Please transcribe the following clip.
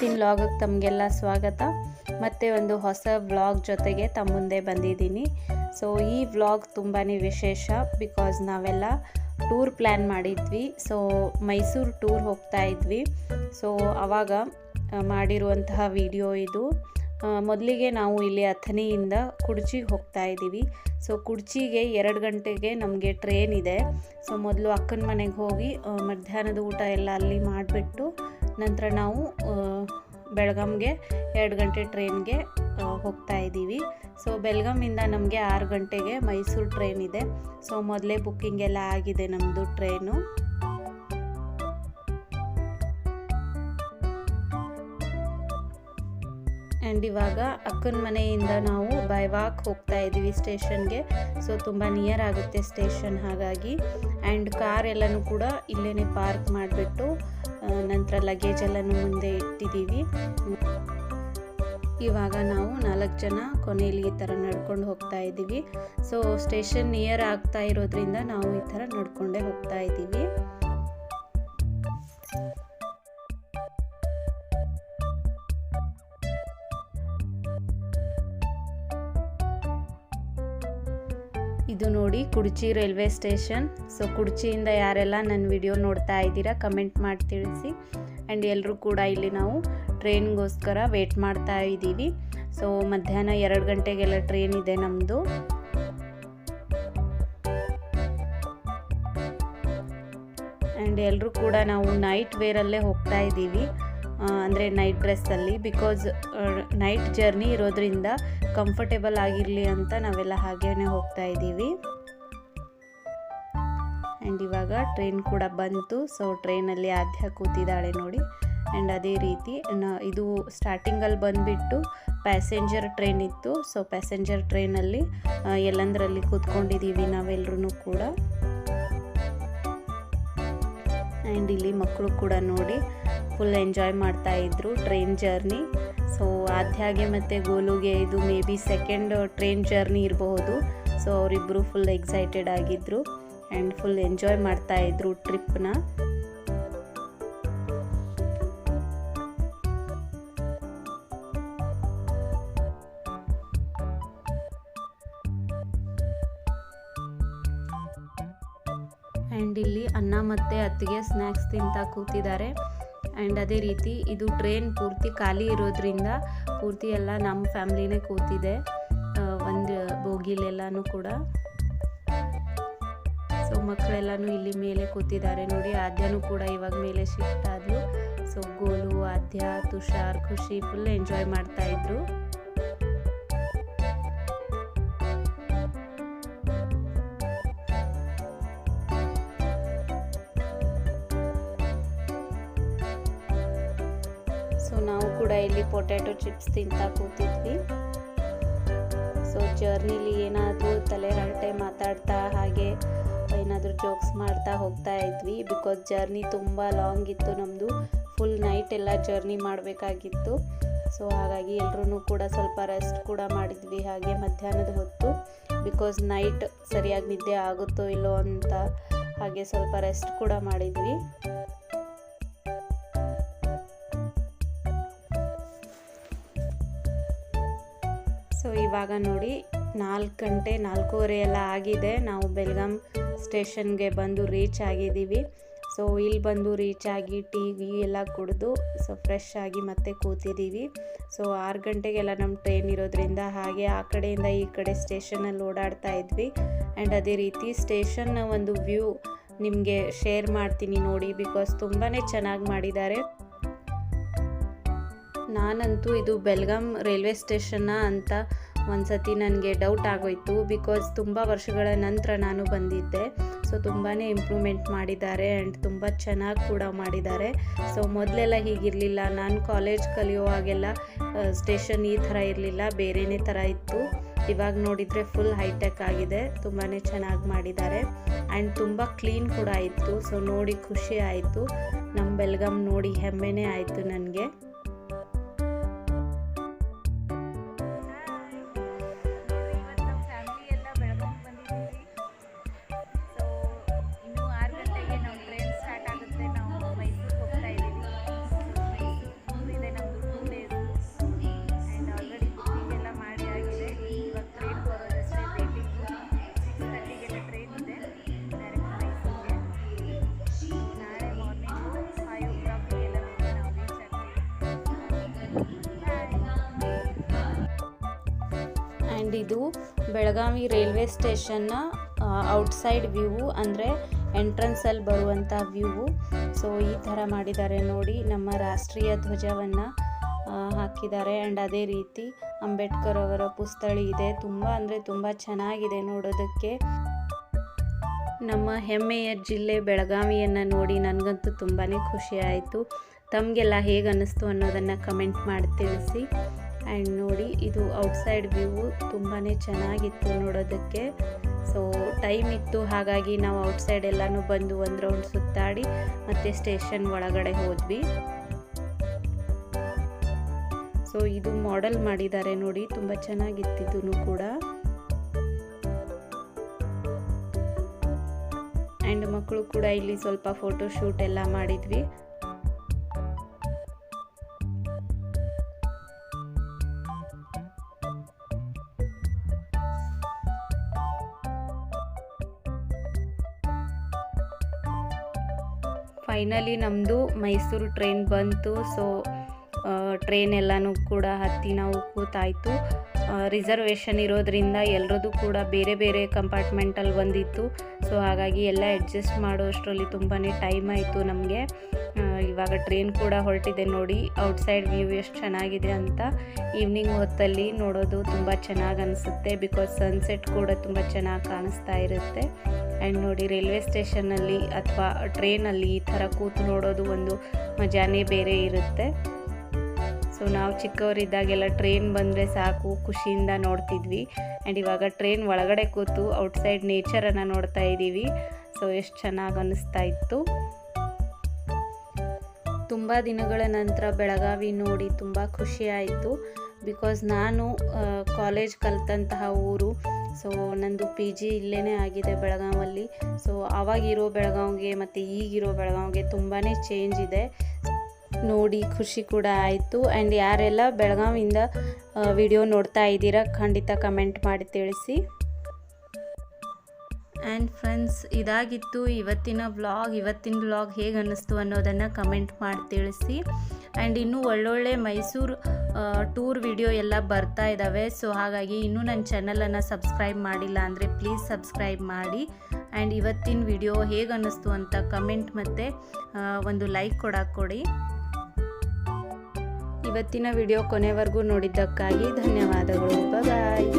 ಇವತ್ತಿನ ವ್ಲಾಗಿಗೆ ತಮಗೆಲ್ಲ ಸ್ವಾಗತ. ಮತ್ತು ಒಂದು ಹೊಸ ವ್ಲಾಗ್ ಜೊತೆಗೆ ತಮ್ಮ ಮುಂದೆ ಬಂದಿದ್ದೀನಿ. ಸೊ ಈ ವ್ಲಾಗ್ ತುಂಬಾ ವಿಶೇಷ ಬಿಕಾಸ್ ನಾವೆಲ್ಲ ಟೂರ್ ಪ್ಲ್ಯಾನ್ ಮಾಡಿದ್ವಿ. ಸೊ ಮೈಸೂರು ಟೂರ್ ಹೋಗ್ತಾ ಇದ್ವಿ. ಸೊ ಆವಾಗ ಮಾಡಿರುವಂತಹ ವಿಡಿಯೋ ಇದು. ಮೊದಲಿಗೆ ನಾವು ಇಲ್ಲಿ ಅಥನಿಯಿಂದ ಕುಡ್ಚಿಗೆ ಹೋಗ್ತಾ ಇದ್ದೀವಿ. ಸೊ ಕುಡ್ಚಿಗೆ ಎರಡು ಗಂಟೆಗೆ ನಮಗೆ ಟ್ರೈನ್ ಇದೆ. ಸೊ ಮೊದಲು ಅಕ್ಕನ ಮನೆಗೆ ಹೋಗಿ ಮಧ್ಯಾಹ್ನದ ಊಟ ಎಲ್ಲ ಅಲ್ಲಿ ಮಾಡಿಬಿಟ್ಟು ನಂತರ ನಾವು ಬೆಳಗಂಗೆ ಎರಡು ಗಂಟೆ ಟ್ರೈನ್ಗೆ ಹೋಗ್ತಾ ಇದ್ದೀವಿ. ಸೊ ಬೆಳಗಾಮಿಂದ ನಮಗೆ ಆರು ಗಂಟೆಗೆ ಮೈಸೂರು ಟ್ರೈನ್ ಇದೆ. ಸೊ, ಮೊದಲೇ ಬುಕ್ಕಿಂಗ್ ಎಲ್ಲ ಆಗಿದೆ ನಮ್ಮದು ಟ್ರೈನು. ಆ್ಯಂಡ್ ಇವಾಗ ಅಕ್ಕನ ಮನೆಯಿಂದ ನಾವು ಬೈ ವಾಕ್ ಹೋಗ್ತಾ ಇದ್ದೀವಿ ಸ್ಟೇಷನ್ಗೆ ಸೊ ತುಂಬ ನಿಯರ್ ಆಗುತ್ತೆ ಸ್ಟೇಷನ್ ಹಾಗಾಗಿ. ಆ್ಯಂಡ್ ಕಾರ್ ಎಲ್ಲನೂ ಕೂಡ ಇಲ್ಲೇ ಪಾರ್ಕ್ ಮಾಡಿಬಿಟ್ಟು ನಂತರ ಲಗೇಜ್ ಎಲ್ಲನೂ ಮುಂದೆ ಇಟ್ಟಿದ್ದೀವಿ. ಇವಾಗ ನಾವು ನಾಲ್ಕು ಜನ ಕೊನೆಯಲ್ಲಿ ಈ ಥರ ನಡ್ಕೊಂಡು ಹೋಗ್ತಾ ಇದ್ದೀವಿ. ಸೊ ಸ್ಟೇಷನ್ ನಿಯರ್ ಆಗ್ತಾ ಇರೋದ್ರಿಂದ ನಾವು ಈ ಥರ ನಡ್ಕೊಂಡೇ ಹೋಗ್ತಾ ಇದ್ದೀವಿ. ಇದು ನೋಡಿ ಕುಡ್ಚಿ ರೈಲ್ವೆ ಸ್ಟೇಷನ್ ಸೊ ಕುಡ್ಚಿಯಿಂದ ಯಾರೆಲ್ಲ ನನ್ನ ವಿಡಿಯೋ ನೋಡ್ತಾ ಇದ್ದೀರಾ ಕಮೆಂಟ್ ಮಾಡಿ ತಿಳಿಸಿ. ಆ್ಯಂಡ್ ಎಲ್ಲರೂ ಕೂಡ ಇಲ್ಲಿ ನಾವು ಟ್ರೈನ್ಗೋಸ್ಕರ ವೇಟ್ ಮಾಡ್ತಾ ಇದ್ದೀವಿ. ಸೊ ಮಧ್ಯಾಹ್ನ ಎರಡು ಗಂಟೆಗೆಲ್ಲ ಟ್ರೈನ್ ಇದೆ ನಮ್ಮದು ಆ್ಯಂಡ್ ಎಲ್ಲರೂ ಕೂಡ ನಾವು ನೈಟ್ ವೇರಲ್ಲೇ ಹೋಗ್ತಾ ಇದ್ದೀವಿ. ಅಂದರೆ ನೈಟ್ ಡ್ರೆಸ್ಸಲ್ಲಿ ಬಿಕಾಸ್ ನೈಟ್ ಜರ್ನಿ ಇರೋದ್ರಿಂದ ಕಂಫರ್ಟೇಬಲ್ ಆಗಿರಲಿ ಅಂತ ನಾವೆಲ್ಲ ಹಾಗೇ ಹೋಗ್ತಾ ಇದ್ದೀವಿ. ಆ್ಯಂಡ್ ಇವಾಗ ಟ್ರೈನ್ ಕೂಡ ಬಂತು ಸೊ ಟ್ರೈನಲ್ಲಿ ಆದ್ಯ ಕೂತಿದ್ದಾಳೆ ನೋಡಿ. ಆ್ಯಂಡ್ ಅದೇ ರೀತಿ ಇದು ಸ್ಟಾರ್ಟಿಂಗಲ್ಲಿ ಬಂದುಬಿಟ್ಟು ಪ್ಯಾಸೆಂಜರ್ ಟ್ರೈನ್ ಇತ್ತು ಸೊ ಪ್ಯಾಸೆಂಜರ್ ಟ್ರೈನಲ್ಲಿ ಎಲ್ಲಂದರಲ್ಲಿ ಕೂತ್ಕೊಂಡಿದ್ದೀವಿ ನಾವೆಲ್ಲರೂ ಕೂಡ. ಆ್ಯಂಡ್ ಇಲ್ಲಿ ಮಕ್ಕಳು ಕೂಡ ನೋಡಿ ಫುಲ್ ಎಂಜಾಯ್ ಮಾಡ್ತಾ ಇದ್ರು ಟ್ರೈನ್ ಜರ್ನಿ ಸೊ ಆದ್ಯಾಗೆ ಮತ್ತು ಗೋಲುಗೆ ಇದು maybe second train journey ಇರಬಹುದು. ಸೊ ಅವರಿಬ್ಬರು ಫುಲ್ ಎಕ್ಸೈಟೆಡ್ ಆಗಿದ್ದರು ಆ್ಯಂಡ್ ಫುಲ್ ಎಂಜಾಯ್ ಮಾಡ್ತಾ ಇದ್ರು ಟ್ರಿಪ್ನ ಆ್ಯಂಡ್ ಇಲ್ಲಿ ಅನ್ನ ಮತ್ತು ಅತ್ತಿಗೆ ಸ್ನ್ಯಾಕ್ಸ್ ತಿಂತಾ ಕೂತಿದ್ದಾರೆ. ಆ್ಯಂಡ್ ಅದೇ ರೀತಿ ಇದು ಟ್ರೈನ್ ಪೂರ್ತಿ ಖಾಲಿ ಇರೋದ್ರಿಂದ ಪೂರ್ತಿ ಎಲ್ಲ ನಮ್ಮ ಫ್ಯಾಮ್ಲಿನೇ ಕೂತಿದೆ. ಒಂದು ಬೋಗಿಲೆಲ್ಲನೂ ಕೂಡ. ಸೊ ಮಕ್ಕಳೆಲ್ಲನೂ ಇಲ್ಲಿ ಮೇಲೆ ಕೂತಿದ್ದಾರೆ. ನೋಡಿ, ಆದ್ಯನೂ ಕೂಡ ಇವಾಗ ಮೇಲೆ shift ಆದ್ಲು. So Golu, Adya, Tushar, Khushi full enjoy ಮಾಡ್ತಾ ಸೊ ನಾವು ಕೂಡ ಇಲ್ಲಿ ಪೊಟ್ಯಾಟೊ ಚಿಪ್ಸ್ ತಿಂತಾ ಕೂತಿದ್ವಿ. ಸೊ ಜರ್ನಿಲಿ ಏನಾದರೂ ತಲೆ ಹರಟೆ ಮಾತಾಡ್ತಾ ಹಾಗೆ ಏನಾದರೂ ಜೋಕ್ಸ್ ಮಾಡ್ತಾ ಹೋಗ್ತಾ ಇದ್ವಿ. ಬಿಕಾಸ್ ಜರ್ನಿ ತುಂಬ ಲಾಂಗ್ ಇತ್ತು ನಮ್ಮದು ಫುಲ್ ನೈಟ್ ಎಲ್ಲ ಜರ್ನಿ ಮಾಡಬೇಕಾಗಿತ್ತು. ಸೊ ಹಾಗಾಗಿ ಎಲ್ಲರೂ ಕೂಡ ಸ್ವಲ್ಪ ರೆಸ್ಟ್ ಕೂಡ ಮಾಡಿದ್ವಿ ಹಾಗೆ ಮಧ್ಯಾಹ್ನದ ಹೊತ್ತು. ಬಿಕಾಸ್ ನೈಟ್ ಸರಿಯಾಗಿ ನಿದ್ದೆ ಆಗುತ್ತೋ ಇಲ್ಲೋ ಅಂತ ಹಾಗೆ ಸ್ವಲ್ಪ ರೆಸ್ಟ್ ಕೂಡ ಮಾಡಿದ್ವಿ. ಸೊ ಇವಾಗ ನೋಡಿ ನಾಲ್ಕು ಗಂಟೆ, ನಾಲ್ಕೂವರೆ ಎಲ್ಲ ಆಗಿದೆ. ನಾವು ಬೆಲ್ಗಾಮ್ ಸ್ಟೇಷನ್ಗೆ ಬಂದು ರೀಚ್ ಆಗಿದ್ದೀವಿ. ಸೊ ಇಲ್ಲಿ ಬಂದು ರೀಚ್ ಆಗಿ ಟೀ ವಿ ಎಲ್ಲ ಕುಡಿದು, ಸೊ ಫ್ರೆಶ್ ಆಗಿ ಮತ್ತೆ ಕೂತಿದ್ದೀವಿ. ಸೊ ಆರು ಗಂಟೆಗೆಲ್ಲ ನಮ್ಮ ಟ್ರೈನ್ ಇರೋದ್ರಿಂದ ಹಾಗೆ ಆ ಕಡೆಯಿಂದ ಈ ಕಡೆ ಸ್ಟೇಷನಲ್ಲಿ ಓಡಾಡ್ತಾ ಇದ್ವಿ. ಆ್ಯಂಡ್ ಅದೇ ರೀತಿ ಸ್ಟೇಷನ್ನ ಒಂದು ವ್ಯೂ ನಿಮಗೆ ಶೇರ್ ಮಾಡ್ತೀನಿ ನೋಡಿ ಬಿಕಾಸ್ ತುಂಬಾ ಚೆನ್ನಾಗಿ ಮಾಡಿದ್ದಾರೆ. ನಾನಂತೂ ಇದು ಬೆಲ್ಗಾಮ್ ರೈಲ್ವೆ ಸ್ಟೇಷನ್ನ ಅಂತ ಒಂದ್ಸತಿ ನನಗೆ ಡೌಟ್ ಆಗೋಯ್ತು ಬಿಕಾಸ್ ತುಂಬ ವರ್ಷಗಳ ನಂತರ ನಾನು ಬಂದಿದ್ದೆ. ಸೊ ತುಂಬಾ ಇಂಪ್ರೂವ್ಮೆಂಟ್ ಮಾಡಿದ್ದಾರೆ ಆ್ಯಂಡ್ ತುಂಬ ಚೆನ್ನಾಗಿ ಕೂಡ ಮಾಡಿದ್ದಾರೆ. ಸೊ, ಮೊದಲೆಲ್ಲ ಹೀಗಿರಲಿಲ್ಲ. ನಾನು ಕಾಲೇಜ್ ಕಲಿಯುವಾಗೆಲ್ಲ ಸ್ಟೇಷನ್ ಈ ಥರ ಇರಲಿಲ್ಲ. ಬೇರೆನೇ ಥರ ಇತ್ತು. ಇವಾಗ ನೋಡಿದರೆ ಫುಲ್ ಹೈಟೆಕ್ ಆಗಿದೆ. ತುಂಬಾ ಚೆನ್ನಾಗಿ ಮಾಡಿದ್ದಾರೆ. ಆ್ಯಂಡ್ ತುಂಬ ಕ್ಲೀನ್ ಕೂಡ ಇತ್ತು ಸೊ, ನೋಡಿ ಖುಷಿ ಆಯಿತು. ನಮ್ಮ ಬೆಲ್ಗಾಮ್ ನೋಡಿ ಹೆಮ್ಮೆನೇ ಆಯಿತು ನನಗೆ. ಆ್ಯಂಡ್ ಇದು ಬೆಳಗಾವಿ ರೈಲ್ವೆ ಸ್ಟೇಷನ್ನ ಔಟ್ಸೈಡ್ ವ್ಯೂ ಅಂದರೆ ಎಂಟ್ರೆನ್ಸಲ್ಲಿ ಬರುವಂಥ ವ್ಯೂವು ಸೊ ಈ ಥರ ಮಾಡಿದ್ದಾರೆ ನೋಡಿ, ನಮ್ಮ ರಾಷ್ಟ್ರೀಯ ಧ್ವಜವನ್ನು ಹಾಕಿದ್ದಾರೆ. ಆ್ಯಂಡ್ ಅದೇ ರೀತಿ ಅಂಬೇಡ್ಕರ್ ಅವರ ಪುಸ್ತಳಿ ಇದೆ. ತುಂಬ ಅಂದರೆ ತುಂಬ ಚೆನ್ನಾಗಿದೆ ನೋಡೋದಕ್ಕೆ. ನಮ್ಮ ಹೆಮ್ಮೆಯ ಜಿಲ್ಲೆ ಬೆಳಗಾವಿಯನ್ನು ನೋಡಿ ನನಗಂತೂ ತುಂಬಾ ಖುಷಿ ಆಯಿತು. ತಮಗೆಲ್ಲ ಹೇಗೆ ಅನ್ನಿಸ್ತು ಅನ್ನೋದನ್ನು ಕಮೆಂಟ್ ಮಾಡಿ ತಿಳಿಸಿ. ಆ್ಯಂಡ್ ನೋಡಿ, ಇದು ಔಟ್ಸೈಡ್ ವ್ಯೂ ತುಂಬಾ ಚೆನ್ನಾಗಿತ್ತು ನೋಡೋದಕ್ಕೆ. ಸೊ ಟೈಮ್ ಇತ್ತು, ಹಾಗಾಗಿ ನಾವು ಔಟ್ಸೈಡ್ ಎಲ್ಲನೂ ಬಂದು ಒಂದು ರೌಂಡ್ ಸುತ್ತಾಡಿ, ಮತ್ತು ಸ್ಟೇಷನ್ ಒಳಗಡೆ ಹೋದ್ವಿ. ಸೊ ಇದು ಮಾಡೆಲ್ ಮಾಡಿದ್ದಾರೆ ನೋಡಿ, ತುಂಬ ಚೆನ್ನಾಗಿತ್ತಿದ್ದು ಕೂಡ. ಆ್ಯಂಡ್ ಮಕ್ಕಳು ಕೂಡ ಇಲ್ಲಿ ಸ್ವಲ್ಪ ಫೋಟೋ ಶೂಟ್ ಎಲ್ಲ ಮಾಡಿದ್ವಿ. ಫೈನಲಿ ನಮ್ಮದು ಮೈಸೂರು ಟ್ರೈನ್ ಬಂತು. ಸೊ ಟ್ರೈನ್ ಎಲ್ಲನೂ ಕೂಡ ಹತ್ತಿ ನಾವು ಕೂತಾಯಿತು. ರಿಸರ್ವೇಷನ್ ಇರೋದ್ರಿಂದ ಎಲ್ಲರದ್ದು ಕೂಡ ಬೇರೆ ಬೇರೆ ಕಂಪಾರ್ಟ್ಮೆಂಟಲ್ಲಿ ಬಂದಿತ್ತು. ಸೊ ಹಾಗಾಗಿ ಎಲ್ಲ ಅಡ್ಜಸ್ಟ್ ಮಾಡೋ ಅಷ್ಟರಲ್ಲಿ ತುಂಬಾ ಟೈಮ್ ಆಯಿತು ನಮಗೆ. ಇವಾಗ ಟ್ರೈನ್ ಕೂಡ ಹೊರಟಿದೆ ನೋಡಿ. ಔಟ್ಸೈಡ್ ವ್ಯೂ ಎಷ್ಟು ಚೆನ್ನಾಗಿದೆ ಅಂತ ಈವ್ನಿಂಗ್ ಹೊತ್ತಲ್ಲಿ ನೋಡೋದು ತುಂಬ ಚೆನ್ನಾಗಿ ಅನಿಸುತ್ತೆ. ಬಿಕಾಸ್ ಸನ್ಸೆಟ್ ಕೂಡ ತುಂಬ ಚೆನ್ನಾಗಿ ಕಾಣಿಸ್ತಾ ಇರುತ್ತೆ. ಆ್ಯಂಡ್ ನೋಡಿ ರೈಲ್ವೆ ಸ್ಟೇಷನಲ್ಲಿ ಅಥವಾ ಟ್ರೈನಲ್ಲಿ ಈ ಥರ ಕೂತು ನೋಡೋದು ಒಂದು ಮಜಾನೇ ಬೇರೆ ಇರುತ್ತೆ. ಸೊ ನಾವು ಚಿಕ್ಕವರಿದ್ದಾಗೆಲ್ಲ ಟ್ರೈನ್ ಬಂದರೆ ಸಾಕು, ಖುಷಿಯಿಂದ ನೋಡ್ತಿದ್ವಿ. ಆ್ಯಂಡ್ ಇವಾಗ ಟ್ರೈನ್ ಒಳಗಡೆ ಕೂತು ಔಟ್ಸೈಡ್ ನೇಚರನ್ನು ನೋಡ್ತಾ ಇದ್ದೀವಿ ಸೊ ಎಷ್ಟು ಚೆನ್ನಾಗಿ ಅನ್ನಿಸ್ತಾ ಇತ್ತು. ತುಂಬ ದಿನಗಳ ನಂತರ ಬೆಳಗಾವಿ ನೋಡಿ ತುಂಬ ಖುಷಿ ಆಯಿತು. ಬಿಕಾಸ್ ನಾನು ಕಾಲೇಜ್ ಕಲಿತಂತಹ ಊರು. ಸೊ ನಂದು ಪಿ ಜಿ ಇಲ್ಲೇ ಆಗಿದೆ ಬೆಳಗಾವಲ್ಲಿ. ಸೊ ಆವಾಗಿರೋ ಬೆಳಗಾವಿಗೆ ಮತ್ತು ಈಗಿರೋ ಬೆಳಗಾವಿಗೆ ತುಂಬಾ ಚೇಂಜ್ ಇದೆ. ನೋಡಿ, ಖುಷಿ ಕೂಡ ಆಯಿತು. ಆ್ಯಂಡ್ ಯಾರೆಲ್ಲ ಬೆಳಗಾವಿಯಿಂದ ವಿಡಿಯೋ ನೋಡ್ತಾ ಇದ್ದೀರಾ, ಖಂಡಿತ ಕಮೆಂಟ್ ಮಾಡಿ ತಿಳಿಸಿ. ಆ್ಯಂಡ್ ಫ್ರೆಂಡ್ಸ್ ಇದಾಗಿತ್ತು ಇವತ್ತಿನ ವ್ಲಾಗ್ ಇವತ್ತಿನ ವ್ಲಾಗ್ ಹೇಗೆ ಅನ್ನಿಸ್ತು ಅನ್ನೋದನ್ನು ಕಮೆಂಟ್ ಮಾಡಿ ತಿಳಿಸಿ. ಆ್ಯಂಡ್ ಇನ್ನೂ ಒಳ್ಳೊಳ್ಳೆ ಮೈಸೂರು ಟೂರ್ ವಿಡಿಯೋ ಎಲ್ಲ ಬರ್ತಾ ಇದ್ದಾವೆ ಸೊ ಹಾಗಾಗಿ ಇನ್ನೂ ನನ್ನ ಚಾನಲನ್ನು ಸಬ್ಸ್ಕ್ರೈಬ್ ಮಾಡಿಲ್ಲ ಅಂದರೆ ಪ್ಲೀಸ್ ಸಬ್ಸ್ಕ್ರೈಬ್ ಮಾಡಿ. ಆ್ಯಂಡ್ ಇವತ್ತಿನ ವಿಡಿಯೋ ಹೇಗೆ ಅನ್ನಿಸ್ತು ಅಂತ ಕಮೆಂಟ್ ಮತ್ತು ಒಂದು ಲೈಕ್ ಕೊಡಕ್ಕೆ ಕೊಡಿ ಇವತ್ತಿನ ವಿಡಿಯೋ ಕೊನೆವರೆಗೂ ನೋಡಿದ್ದಕ್ಕಾಗಿ ಧನ್ಯವಾದಗಳು. ಬಾಯ್